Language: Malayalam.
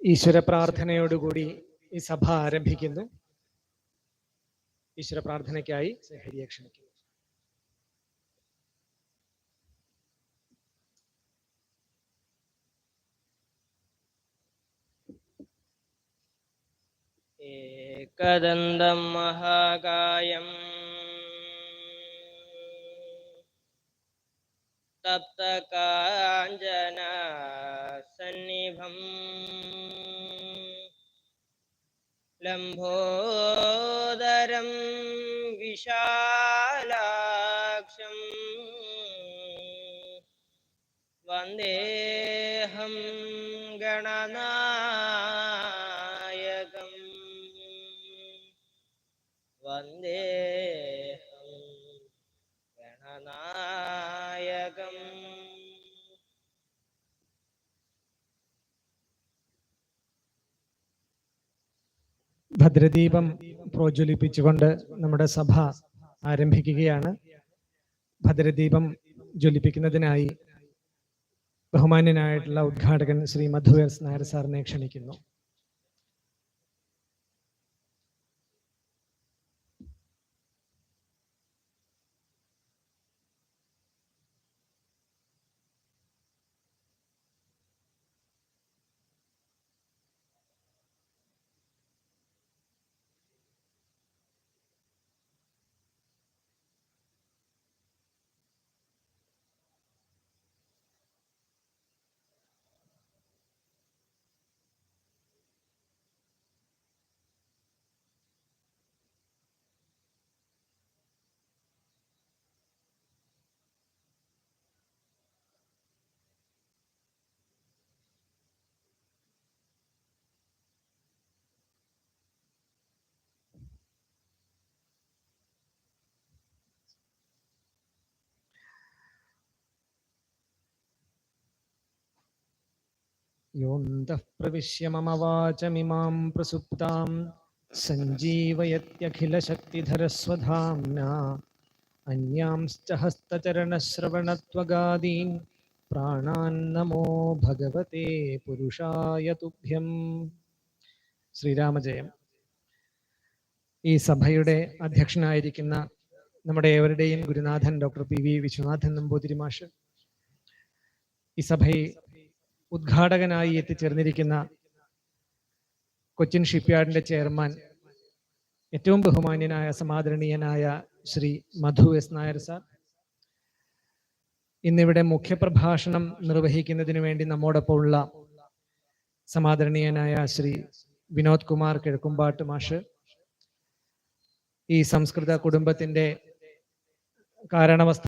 ഈശ്വര പ്രാർത്ഥനയോടുകൂടി ഈ സഭ ആരംഭിക്കുന്നു ഈശ്വര പ്രാർത്ഥനയ്ക്കായി ഹരിയെ ക്ഷണിക്കുന്നു एकदन्तं महाकायम् സന്നിഭം ലംബോദരം വിശാലാക്ഷം വന്ദേഹം ഗണനായകം വന്ദേഹം ഗണനായകം ഭദ്രദീപം പ്രോജ്വലിപ്പിച്ചുകൊണ്ട് നമ്മുടെ സഭ ആരംഭിക്കുകയാണ്. ഭദ്രദീപം ജ്വലിപ്പിക്കുന്നതിനായി ബഹുമാന്യനായിട്ടുള്ള ഉദ്ഘാടകൻ ശ്രീ മധു എസ് നായർ സാറിനെ ക്ഷണിക്കുന്നു. योऽन्तः प्रविश्य मम वाचमिमां प्रसुप्तां सञ्जीवयत्यखिलशक्तिधरस्वधाम्ना अन्यांश्च हस्तचरणश्रवणत्वगादीन् प्राणान्नमो भगवते പുരുഷായ തുഭ്യം ശ്രീരാമജയം ഈ സഭയുടെ അധ്യക്ഷനായിരിക്കുന്ന നമ്മുടെ ഏവരുടെയും ഗുരുനാഥൻ doctor P V Viswanathan Namboothiri മാഷ് ഈ സഭയിൽ ഉദ്ഘാടകനായി എത്തിച്ചേർന്നിരിക്കുന്ന കൊച്ചിൻ ഷിപ്പ്യാർഡിന്റെ ചെയർമാൻ ഏറ്റവും ബഹുമാന്യനായ സമാദരണീയനായ ശ്രീ മധു എസ് നായർ സാർ. ഇന്നിവിടെ മുഖ്യപ്രഭാഷണം നിർവഹിക്കുന്നതിന് വേണ്ടി നമ്മോടൊപ്പം ഉള്ള സമാദരണീയനായ ശ്രീ വിനോദ് കുമാർ കിഴക്കുംപാട്ട് മാഷ് ഈ സംസ്കൃത കുടുംബത്തിന്റെ കാരണവസ്ഥ